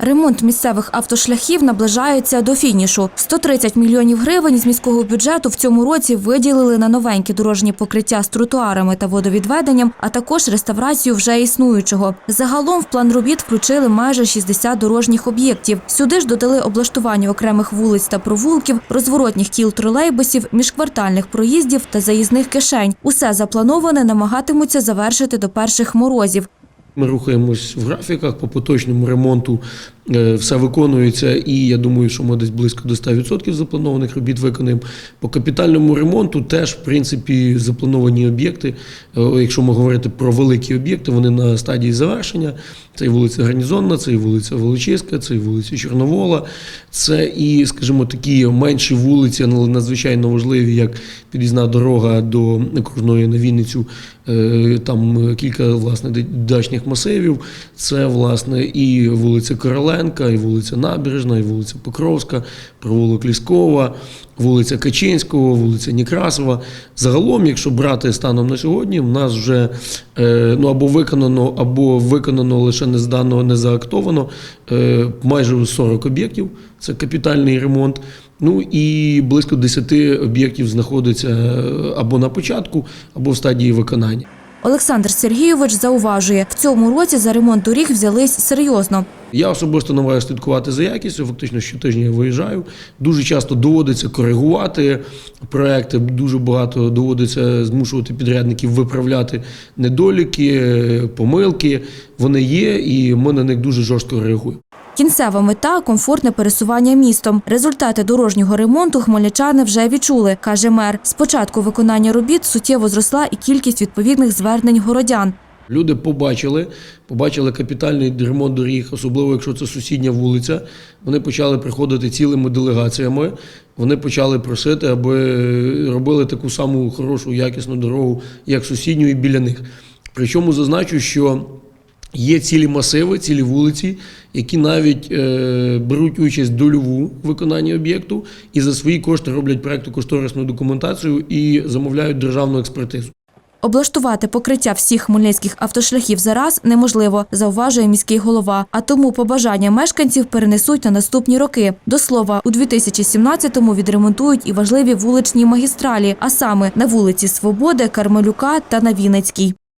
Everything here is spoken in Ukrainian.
Ремонт місцевих автошляхів наближається до фінішу. 130 мільйонів гривень з міського бюджету в цьому році виділили на новенькі дорожні покриття з тротуарами та водовідведенням, а також реставрацію вже існуючого. Загалом в план робіт включили майже 60 дорожніх об'єктів. Сюди ж додали облаштування окремих вулиць та провулків, розворотніх кіл тролейбусів, міжквартальних проїздів та заїзних кишень. Усе заплановане намагатимуться завершити до перших морозів. Ми рухаємось в графіках по поточному ремонту. Е, Все виконується, і я думаю, що ми десь близько до 100% запланованих робіт виконаємо. По капітальному ремонту теж, в принципі, заплановані об'єкти. Е, Якщо ми говорити про великі об'єкти, вони на стадії завершення. Це і вулиця Гарнізонна, це і вулиця Величиська, це і вулиця Чорновола, це і, скажімо, такі менші вулиці, але надзвичайно важливі, як під'їзна дорога до окружної на Вінницю. Е, Там кілька власне дачних масивів. Це власне і вулиця Короленка, і вулиця Набережна, і вулиця Покровська, провулок Ліскова, вулиця Качинського, вулиця Некрасова. Загалом, якщо брати станом на сьогодні, в нас вже е, ну або виконано, або виконано лише не здано, не заактовано е, майже 40 об'єктів. Це капітальний ремонт. Ну і близько 10 об'єктів знаходиться е, або на початку, або в стадії виконання. Олександр Сергійович зауважує, в цьому році за ремонт доріг взялись серйозно. Я особисто намагаюся слідкувати за якістю. Фактично щотижня я виїжджаю. Дуже часто доводиться коригувати проекти. Дуже багато доводиться змушувати підрядників виправляти недоліки, помилки. Вони є, і ми на них дуже жорстко реагуємо. Кінцева мета комфортне пересування містом. Результати дорожнього ремонту хмельничани вже відчули, каже мер. З початку виконання робіт суттєво зросла і кількість відповідних звернень городян. Люди побачили, побачили капітальний ремонт доріг, особливо якщо це сусідня вулиця. Вони почали приходити цілими делегаціями. Вони почали просити, аби робили таку саму хорошу, якісну дорогу, як сусідню і біля них. Причому зазначу, що є цілі масиви, цілі вулиці, які навіть е, беруть участь дольову в виконанні об'єкту і за свої кошти роблять проекту кошторисну документацію і замовляють державну експертизу. Облаштувати покриття всіх хмельницьких автошляхів зараз неможливо, зауважує міський голова. А тому побажання мешканців перенесуть на наступні роки. До слова, у 2017-му відремонтують і важливі вуличні магістралі, а саме на вулиці Свободи, Кармелюка та на Вінницькій.